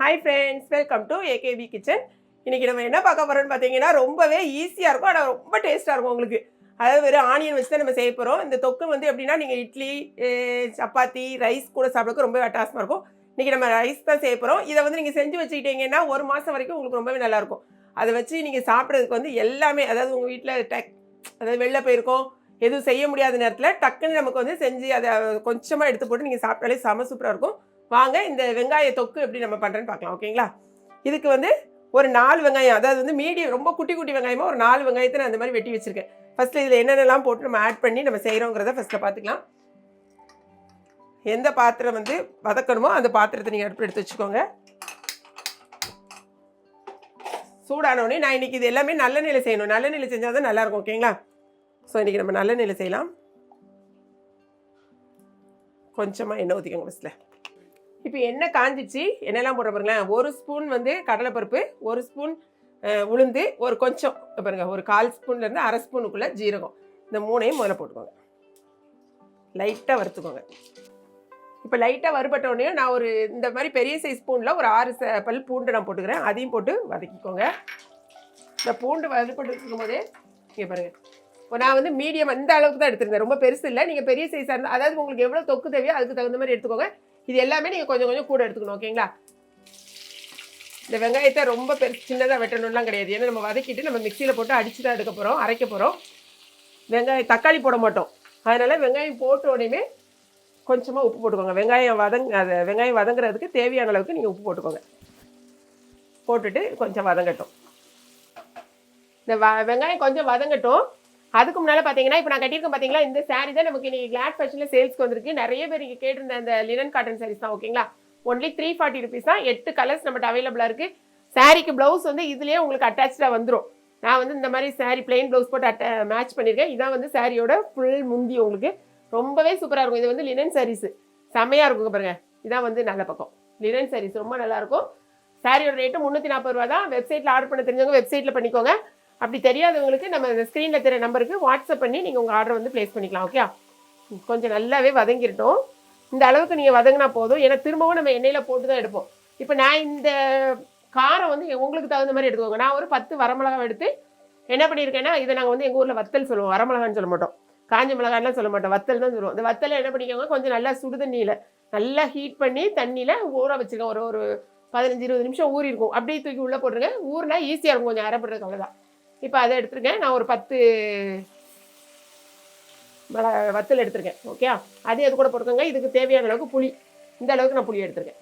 Hi friends welcome to AKP kitchen இன்னைக்கு நம்ம என்ன பார்க்க போகிறோம்னு பார்த்தீங்கன்னா ரொம்பவே ஈஸியாக இருக்கும். ஆனால் ரொம்ப டேஸ்ட்டாக இருக்கும் உங்களுக்கு. அதாவது வெறும் ஆனியன் வச்சு தான் நம்ம செய்ய போகிறோம் இந்த தொக்கு வந்து எப்படின்னா நீங்கள் இட்லி சப்பாத்தி ரைஸ் கூட சாப்பிட்றதுக்கு ரொம்ப அட்டாசமாக இருக்கும். இன்றைக்கி நம்ம ரைஸ் தான் செய்ய போகிறோம் இதை வந்து நீங்கள் செஞ்சு வச்சுக்கிட்டீங்கன்னா ஒரு மாதம் வரைக்கும் உங்களுக்கு ரொம்பவே நல்லாயிருக்கும் அதை வச்சு நீங்கள் சாப்பிட்றதுக்கு வந்து எல்லாமே அதாவது உங்கள் வீட்டில் டக் அதாவது வெளில போயிருக்கோம் எதுவும் செய்ய முடியாத நேரத்தில் டக்குன்னு நமக்கு வந்து செஞ்சு அதை கொஞ்சமாக எடுத்து போட்டு நீங்கள் சாப்பிட்டாலே செம சூப்பராக இருக்கும். வாங்க இந்த வெங்காய தொக்கு எப்படி நம்ம பண்ணுறேன்னு பார்க்கலாம் ஓகேங்களா? இதுக்கு வந்து ஒரு நாலு வெங்காயம் அதாவது வந்து மீடியம் ரொம்ப குட்டி குட்டி வெங்காயமாக ஒரு நாலு வெங்காயத்தை நான் அந்த மாதிரி வெட்டி வச்சுருக்கேன். ஃபஸ்ட்டு இதில் என்னென்னலாம் போட்டு நம்ம ஆட் பண்ணி நம்ம செய்கிறோங்கிறத ஃபஸ்ட்டில் பார்த்துக்கலாம். எந்த பாத்திரம் வந்து வதக்கணுமோ அந்த பாத்திரத்தை நீங்கள் அடுப்பு எடுத்து வச்சுக்கோங்க. சூடானோடனே நான் இன்றைக்கி இது எல்லாமே நல்லெண்ணெயில் செய்யணும். நல்ல நிலை செஞ்சால் தான் நல்லாயிருக்கும் ஓகேங்களா? ஸோ இன்றைக்கி நம்ம நல்ல நிலை செய்யலாம். கொஞ்சமாக எண்ணெய் ஊற்றிக்கோங்க ஃபஸ்ட்டில் இப்போ எண்ணெய் காஞ்சிச்சு என்னெல்லாம் போடுற பாருங்களேன். ஒரு ஸ்பூன் வந்து கடலைப்பருப்பு ஒரு ஸ்பூன் உளுந்து ஒரு கொஞ்சம் பாருங்க ஒரு கால் ஸ்பூன்லேருந்து அரை ஸ்பூனுக்குள்ளே ஜீரகம். இந்த மூணையும் முதல்ல போட்டுக்கோங்க. லைட்டாக வறுத்துக்கோங்க. இப்போ லைட்டாக வறுபட்ட உடனே நான் ஒரு இந்த மாதிரி பெரிய சைஸ் ஸ்பூனில் ஒரு ஆறு ச- பல் பூண்டு நான் போட்டுக்கிறேன். அதையும் போட்டு வதக்கிக்கோங்க. இந்த பூண்டு வறுபட்டு இருக்கும் போதே இங்கே பாருங்கள் இப்போ நான் வந்து மீடியம் அந்த அளவுக்கு தான் எடுத்திருந்தேன். ரொம்ப பெருசு இல்லை. நீங்கள் பெரிய சைஸாக இருந்தால் அதாவது உங்களுக்கு எவ்வளோ தொக்கு தேவையோ அதுக்கு தகுந்த மாதிரி எடுத்துக்கோங்க. இது எல்லாமே நீங்கள் கொஞ்சம் கொஞ்சம் கூட எடுத்துக்கணும் ஓகேங்களா இந்த வெங்காயத்தை ரொம்ப பெருசு சின்னதாக வெட்டணும்லாம் கிடையாது. ஏன்னா நம்ம வதக்கிட்டு நம்ம மிக்சியில் போட்டு அடிச்சு தான் எடுக்க போகிறோம் அரைக்க போகிறோம் வெங்காயம் தக்காளி போட மாட்டோம். அதனால் வெங்காயம் போட்ட உடனே கொஞ்சமாக உப்பு போட்டுக்கோங்க. வெங்காயம் வதங் அதை வெங்காயம் வதங்குறதுக்கு தேவையான அளவுக்கு நீங்கள் உப்பு போட்டுக்கோங்க. போட்டுட்டு கொஞ்சம் வதங்கட்டும். இந்த வ வெங்காயம் கொஞ்சம் வதங்கட்டும். அதுக்கு முன்னால் பார்த்தீங்கன்னா இப்போ நான் கட்டியிருக்கேன் பார்த்தீங்களா இந்த சாரீ தான் நமக்கு இன்னைக்கு கிளாட் ஃபேஷனில் சேல்ஸ்க்கு வந்திருக்கு. நிறைய பேர் இங்கே கேட்டிருந்த அந்த லினன் காட்டன் சாரீஸ் தான் ஓகேங்களா ஒன்லி த்ரீ ஃபார்ட்டி ருபீஸ் தான். எட்டு கலர்ஸ் நம்மகிட்ட அவைலபிளாக இருக்குது சாரீக்கு ப்ளவுஸ் வந்து இதுலேயே உங்களுக்கு அட்டாச்சாக வந்துடும் நான் வந்து இந்த மாதிரி saree பிளெயின் ப்ளவுஸ் போட்டு அட்ட மேட்ச் பண்ணியிருக்கேன். இதான் வந்து சாரியோட ஃபுல் முந்தி உங்களுக்கு. ரொம்பவே சூப்பராக இருக்கும். இது வந்து லினன் sarees. செம்மையாக இருக்கும் பாருங்க. இதான் வந்து நல்ல பக்கம். லினன் சாரீஸ் ரொம்ப நல்லாயிருக்கும் சாரியோட ரேட்டு முந்நூற்றி நாற்பது ரூபா தான். வெப்சைட்டில் ஆர்டர் பண்ண தெரிஞ்சவங்க வெப்சைட்டில் பண்ணிக்கோங்க. அப்படி தெரியாதவங்களுக்கு நம்ம இந்த ஸ்க்ரீனில் தெரிய நம்பருக்கு வாட்ஸ்அப் பண்ணி நீங்கள் உங்கள் ஆர்டர் வந்து ப்ளேஸ் பண்ணிக்கலாம் ஓகே கொஞ்சம் நல்லாவே வதங்கிட்டோம் இந்த அளவுக்கு நீங்கள் வதங்கினா போதும். ஏன்னா திரும்பவும் நம்ம எண்ணெயில் போட்டு தான் எடுப்போம். இப்போ நான் இந்த காரம் வந்து உங்களுக்கு தகுந்த மாதிரி எடுத்துக்கோங்க. நான் ஒரு பத்து வரமிளகா எடுத்து என்ன பண்ணியிருக்கேன்னா இதை நாங்கள் வந்து எங்கள் ஊரில் வத்தல் சொல்லுவோம். வரமிளகான்னு சொல்ல மாட்டோம். காஞ்ச மிளகாய்லாம் சொல்ல மாட்டோம். வத்தல் தான் சொல்லுவோம். இந்த வத்தலை என்ன பண்ணிக்கோங்க கொஞ்சம் நல்லா சுடு தண்ணியில் நல்லா ஹீட் பண்ணி தண்ணியில் ஊற வச்சுருக்கேன் ஒரு ஒரு பதினஞ்சு இருபது நிமிஷம் ஊறி இருக்கும் அப்படியே தூக்கி உள்ளே போட்டுருங்க. ஊறினா ஈஸியாக இருக்கும். கொஞ்சம் அரைப்படுறதுக்கு அவ்வளோதான் இப்போ அதை எடுத்துருக்கேன். நான் ஒரு பத்து மிளகா வத்தல் எடுத்திருக்கேன். ஓகே அதே அது கூட போட்டுக்கோங்க. இதுக்கு தேவையான அளவுக்கு புளி. இந்த அளவுக்கு நான் புளி எடுத்திருக்கேன்.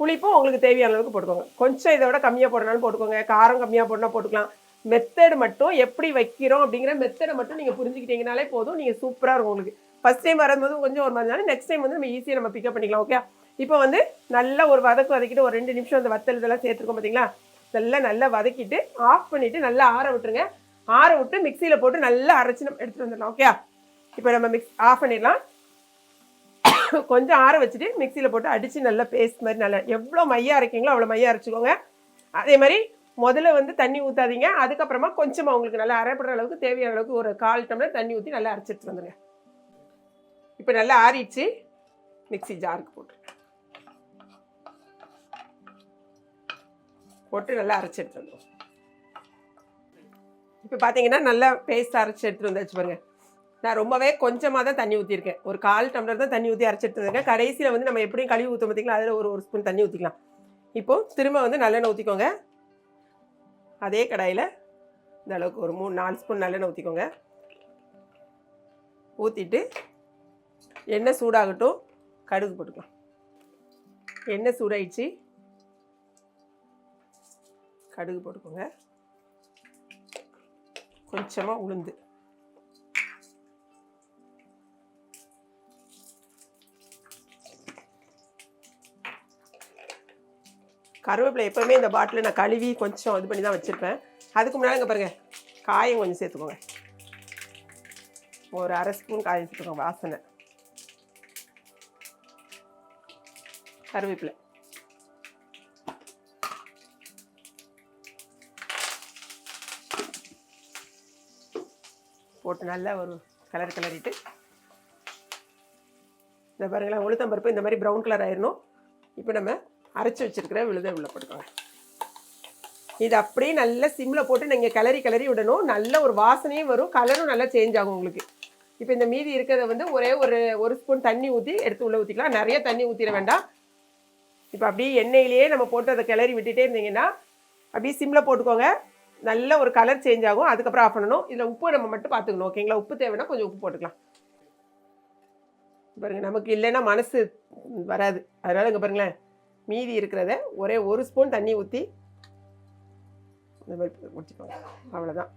புளிப்பும் உங்களுக்கு தேவையான அளவுக்கு போட்டுக்கோங்க. கொஞ்சம் இதை விட கம்மியாக போடனாலும் போட்டுக்கோங்க. காரம் கம்மியாக போடனா போட்டுக்கலாம். மெத்தடு மட்டும் எப்படி வைக்கிறோம் அப்படிங்கிற மெத்தடை மட்டும் நீங்கள் புரிஞ்சுக்கிட்டீங்கனாலே போதும். நீங்கள் சூப்பராக இருக்கும் உங்களுக்கு. ஃபஸ்ட் டைம் வரும்போது கொஞ்சம் ஒரு மாதிரி நெக்ஸ்ட் டைம் வந்து நம்ம ஈஸியாக நம்ம பிக்கப் பண்ணிக்கலாம். ஓகே இப்போ வந்து நல்லா ஒரு வதக்கு வதக்கிட்டு ஒரு ரெண்டு நிமிஷம் அந்த வத்தல் இதெல்லாம் சேர்த்துருக்கோம் பார்த்தீங்களா நல்லா நல்லா வதக்கிட்டு ஆஃப் பண்ணிவிட்டு நல்லா ஆற விட்டுருங்க. ஆற விட்டு மிக்சியில் போட்டு நல்லா அரைச்சி நம்ம எடுத்துகிட்டு வந்துடலாம் ஓகே இப்போ நம்ம மிக்ஸ் ஆஃப் பண்ணிடலாம். கொஞ்சம் ஆற வச்சுட்டு மிக்சியில் போட்டு அடித்து நல்லா பேஸ்ட் மாதிரி நல்லா எவ்வளோ மையாக அரைக்கிங்களோ அவ்வளோ மையாக அரைச்சிக்கோங்க. அதே மாதிரி முதல்ல வந்து தண்ணி ஊற்றாதீங்க அதுக்கப்புறமா கொஞ்சமாக உங்களுக்கு நல்லா அரைப்படுற அளவுக்கு தேவையான அளவுக்கு ஒரு கால் டம்ளர் தண்ணி ஊற்றி நல்லா அரைச்சிட்டு வந்துடுங்க இப்போ நல்லா ஆறிடுச்சு. மிக்ஸி ஜாருக்கு போட்டு. போட்டு நல்லா அரைச்சி எடுத்து வந்தோம் இப்போ பார்த்தீங்கன்னா நல்லா பேஸ்ட் அரைச்சி எடுத்துட்டு வந்தாச்சு பாருங்க. நான் ரொம்பவே கொஞ்சமாக தான் தண்ணி ஊற்றிருக்கேன் ஒரு கால் டம்ளர் தான் தண்ணி ஊற்றி அரைச்சி எடுத்து கடைசியில் வந்து நம்ம எப்படியும் கழுவி ஊற்ற பார்த்தீங்களா அதில் ஒரு ஒரு ஸ்பூன் தண்ணி ஊற்றிக்கலாம் இப்போது திரும்ப வந்து நல்லெண்ணெய் ஊற்றிக்கோங்க அதே கடாயில் இந்த அளவுக்கு ஒரு மூணு நாலு ஸ்பூன் நல்லெண்ணெய் ஊற்றிக்கோங்க ஊற்றிட்டு எண்ணெய் சூடாகட்டும் கடுகு போட்டுக்கலாம். எண்ணெய் சூடாயிடுச்சு. கடுகு போட்டுக்கோங்க. கொஞ்சமாக உளுந்து. கருவேப்பிலை எப்போவுமே இந்த பாட்டில் நான் கழுவி கொஞ்சம் இது பண்ணி தான் வச்சுருப்பேன். அதுக்கு முன்னால் இங்கே பாருங்கள் காயம் கொஞ்சம் சேர்த்துக்கோங்க. ஒரு அரை ஸ்பூன் காயம் சேர்த்துக்கோங்க வாசனை. கருவேப்பிலை. போட்டு நல்லா ஒரு கலர் கிளறிட்டு இந்த பாருங்களேன் உளுத்தம்பருப்பு இந்த மாதிரி ப்ரௌன் கலர் ஆயிடணும் இப்போ நம்ம அரைச்சி வச்சிருக்கிற விழுதை உள்ள போட்டுக்கோங்க. இது அப்படியே நல்லா சிம்மில் போட்டு நீங்கள் கிளறி கிளறி விடணும். நல்ல ஒரு வாசனையும் வரும். கலரும் நல்லா சேஞ்ச் ஆகும் உங்களுக்கு. இப்போ இந்த மீதி இருக்கிறத வந்து ஒரே ஒரு ஒரு ஸ்பூன் தண்ணி ஊற்றி எடுத்து உள்ளே ஊற்றிக்கலாம் நிறைய தண்ணி ஊற்றிட வேண்டாம். இப்போ அப்படியே எண்ணெயிலேயே நம்ம போட்டு அதை கிளறி விட்டுட்டே இருந்தீங்கன்னா அப்படியே சிம்மில் போட்டுக்கோங்க. நல்ல ஒரு கலர் சேஞ்ச் ஆகும். அதுக்கப்புறம் ஆஃப் பண்ணணும். இதில் உப்பு நம்ம மட்டும் பார்த்துக்கணும். ஓகேங்களா உப்பு தேவைன்னா கொஞ்சம் உப்பு போட்டுக்கலாம். பாருங்கள் நமக்கு இல்லைன்னா மனசு வராது. அதனால் இங்கே பாருங்களேன் மீதி இருக்கிறத ஒரே ஒரு ஸ்பூன் தண்ணி ஊற்றி இந்த மாதிரி முடிச்சுக்கோங்க அவ்வளோதான்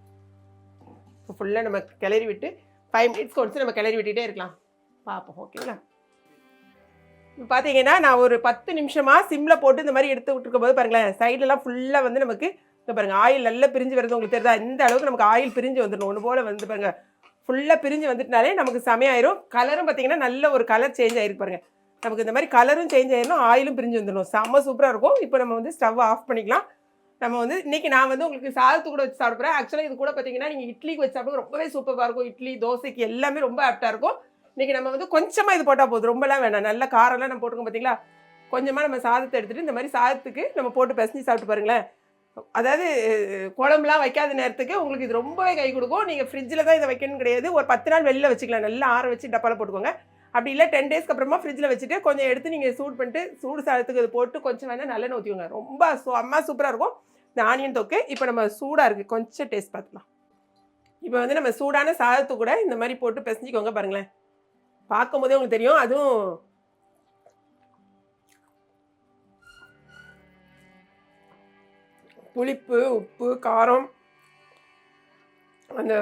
இப்போ ஃபுல்லாக நம்ம கிளறி விட்டு ஃபைவ் மினிட்ஸ் கொடுத்து நம்ம கிளறி விட்டுட்டே இருக்கலாம். பார்ப்போம். ஓகேங்களா இப்போ பார்த்தீங்கன்னா நான் ஒரு பத்து நிமிஷமாக சிம்மில் போட்டு இந்த மாதிரி எடுத்து விட்டுருக்கும் போது பாருங்களேன் சைட்லலாம் ஃபுல்லாக வந்து நமக்கு இப்போ பாருங்க ஆயில் நல்லா பிரிஞ்சு வருது உங்களுக்கு தெரியுதா? இந்த அளவுக்கு நமக்கு ஆயில் பிரிஞ்சு வந்துடணும். ஒன்று போல் வந்து பாருங்க ஃபுல்லாக பிரிஞ்சு வந்துட்டுனாலே நமக்கு செமையாயிரும். கலரும் பார்த்தீங்கன்னா நல்ல ஒரு கலர் சேஞ்ச் ஆயிருக்கு பாருங்க. நமக்கு இந்த மாதிரி கலரும் சேஞ்ச் ஆயிடணும் ஆயிலும் பிரிஞ்சு வந்துடணும். செம்ம சூப்பராக இருக்கும். இப்போ நம்ம வந்து ஸ்டவ் ஆஃப் பண்ணிக்கலாம். நம்ம வந்து இன்னைக்கு நான் வந்து உங்களுக்கு சாதத்து கூட வச்சு சாப்பிட்றேன் ஆக்சுவலாக இது கூட பார்த்தீங்கன்னா நீங்கள் இட்லிக்கு வச்சு சாப்பிடுங்க ரொம்பவே சூப்பராக இருக்கும். இட்லி தோசைக்கு எல்லாமே ரொம்ப ஆப்டாக இருக்கும். இன்றைக்கி நம்ம வந்து கொஞ்சமாக இது போட்டால் போதும். ரொம்பலாம் வேணாம். நல்ல காரெல்லாம் நம்ம போட்டுக்கோங்க பார்த்தீங்களா கொஞ்சமாக நம்ம சாதத்தை எடுத்துகிட்டு இந்த மாதிரி சாதத்துக்கு நம்ம போட்டு பிசைஞ்சு சாப்பிட்டு பாருங்களேன். அதாவது குழம்புலாம் வைக்காத நேரத்துக்கு உங்களுக்கு இது ரொம்பவே கை கொடுக்கும். நீங்கள் ஃப்ரிட்ஜில் தான் இதை வைக்கணும் கிடையாது. ஒரு பத்து நாள் வெளில வச்சுக்கலாம். நல்லா ஆற வச்சு டப்பாவில் போட்டுக்கோங்க. அப்படி இல்லை டென் டேஸ்க்கு அப்புறமா ஃப்ரிட்ஜில் வச்சுட்டு கொஞ்சம் எடுத்து நீங்கள் சூட் பண்ணிட்டு சூடு சாதத்துக்கு இது போட்டு கொஞ்சம் வேணால் நல்லெண்ணெய் ஊற்றிக்கோங்க ரொம்ப சு அம்மா சூப்பராக இருக்கும். இந்த ஆனியன் தொக்கு இப்போ நம்ம சூடாக இருக்குது கொஞ்சம் டேஸ்ட் பார்த்துக்கலாம். இப்போ வந்து நம்ம சூடான சாதத்து கூட இந்த மாதிரி போட்டு பிசைஞ்சிக்கோங்க பாருங்களேன். பார்க்கும்போதே உங்களுக்கு தெரியும். அதுவும் புளிப்பு உப்பு காரம். அந்த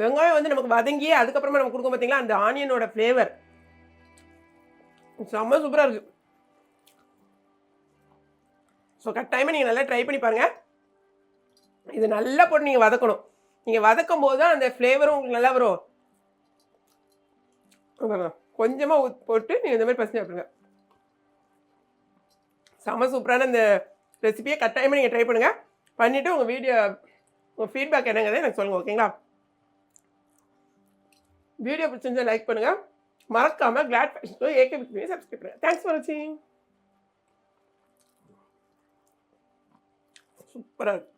வெங்காயம் வந்து நமக்கு வதங்கி அதுக்கப்புறமா நம்ம கொடுக்கும் பார்த்திங்களா அந்த ஆனியனோட ஃப்ளேவர் செம்ம சூப்பராக இருக்குது ஸோ கட்டாயமாக நீங்கள் நல்லா ட்ரை பண்ணி பாருங்கள் இது நல்லா போட்டு நீங்கள் வதக்கணும். நீங்கள் வதக்கும் போது தான் அந்த ஃப்ளேவரும் உங்களுக்கு நல்லா வரும். கொஞ்சமாக போட்டு நீங்கள் இந்த மாதிரி பசங்க சாப்பிடுங்க. செம சூப்பரான இந்த ரெசிபியை கட்டாயமாக நீங்கள் ட்ரை பண்ணுங்கள் பண்ணிவிட்டு உங்கள் வீடியோ உங்கள் ஃபீட்பேக் என்னங்கிறத எனக்கு சொல்லுங்கள் ஓகேங்களா வீடியோ பிடிச்சிருந்தா லைக் பண்ணுங்கள் மறக்காமல் கிளாட் ஃபேஷன் ஏகே பிக்னி சப்ஸ்கிரைப் பண்ணுங்கள் தேங்க்ஸ் ஃபார் வாட்சிங் சூப்பராக இருக்குது